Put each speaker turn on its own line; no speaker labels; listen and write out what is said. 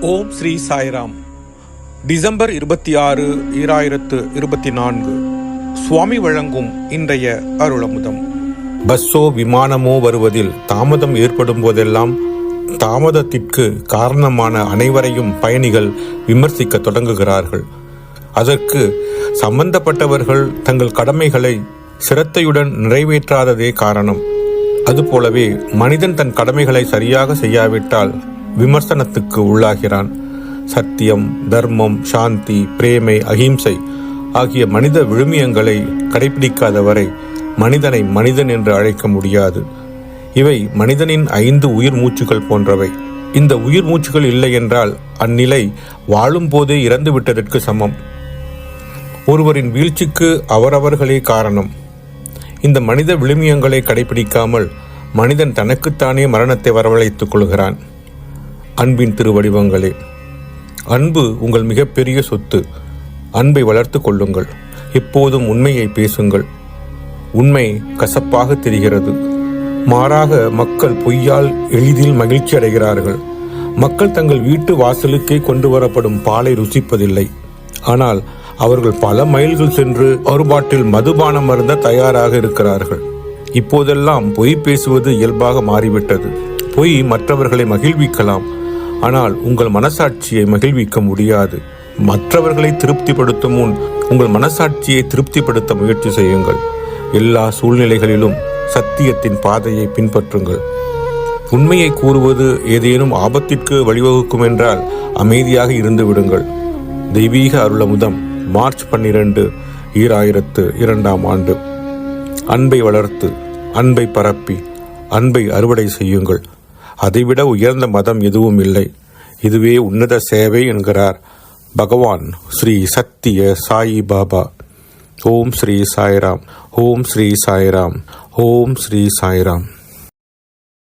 ஓம் Sri Sairam. December இருபத்தி ஆறு ஈராயிரத்து இருபத்தி நான்கு சுவாமி வழங்கும் இன்றைய அருளமுதம். பஸ்ஸோ விமானமோ வருவதில் தாமதம் ஏற்படும் போதெல்லாம் தாமதத்திற்கு காரணமான அனைவரையும் பயணிகள் விமர்சிக்க தொடங்குகிறார்கள். அதற்கு சம்பந்தப்பட்டவர்கள் தங்கள் கடமைகளை சிரத்தையுடன் நிறைவேற்றாததே காரணம். அதுபோலவே மனிதன் தன் கடமைகளை சரியாக செய்யாவிட்டால் விமர்சனத்துக்கு உள்ளாகிறான். சத்தியம் தர்மம் சாந்தி பிரேமை அகிம்சை ஆகிய மனித விழுமியங்களை கடைபிடிக்காதவரை மனிதனை மனிதன் என்று அழைக்க முடியாது. இவை மனிதனின் ஐந்து உயிர் மூச்சுகள் போன்றவை. இந்த உயிர் மூச்சுகள் இல்லை என்றால் அந்நிலை வாழும் போதே இறந்து விட்டதற்கு சமம். ஒருவரின் வீழ்ச்சிக்கு அவரவர்களே காரணம். இந்த மனித விழுமியங்களை கடைபிடிக்காமல் மனிதன் தனக்குத்தானே மரணத்தை வரவழைத்துக் கொள்கிறான். அன்பின் திருவடிவங்களே அன்பு உங்கள் மிகப்பெரிய சொத்து. அன்பை வளர்த்து கொள்ளுங்கள். எப்போதும் உண்மையை பேசுங்கள். உண்மை கசப்பாக தெரிகிறது. மாறாக மக்கள் பொய்யால் எளிதில் மகிழ்ச்சி அடைகிறார்கள். மக்கள் தங்கள் வீட்டு வாசலுக்கே கொண்டு வரப்படும் பாலை ருசிப்பதில்லை. ஆனால் அவர்கள் பல மைல்கள் சென்று ஒரு பாட்டில் மதுபானம் அருந்த தயாராக இருக்கிறார்கள். இப்போதெல்லாம் பொய் பேசுவது இயல்பாக மாறிவிட்டது. பொய் மற்றவர்களை மகிழ்விக்கலாம். ஆனால் உங்கள் மனசாட்சியை மகிழ்விக்க முடியாது. மற்றவர்களை திருப்திப்படுத்தும் முன் உங்கள் மனசாட்சியை திருப்திப்படுத்த முயற்சி செய்யுங்கள். எல்லா சூழ்நிலைகளிலும் சத்தியத்தின் பாதையை பின்பற்றுங்கள். உண்மையை கூறுவது ஏதேனும் ஆபத்திற்கு வழிவகுக்கும் என்றால் அமைதியாக இருந்து விடுங்கள். தெய்வீக அருளமுதம் மார்ச் பன்னிரண்டு ஈராயிரத்து இரண்டாம் ஆண்டு. அன்பை வளர்த்து அன்பை பரப்பி அன்பை அறுவடை செய்யுங்கள். அதைவிட உயர்ந்த மதம் எதுவும் இல்லை. இதுவே உன்னத சேவை என்கிறார். பகவான் ஸ்ரீ சத்திய சாயி பாபா. ஓம் ஸ்ரீ சாய்ராம். ஓம் ஸ்ரீ சாய்ராம். ஓம் ஸ்ரீ சாய்ராம்.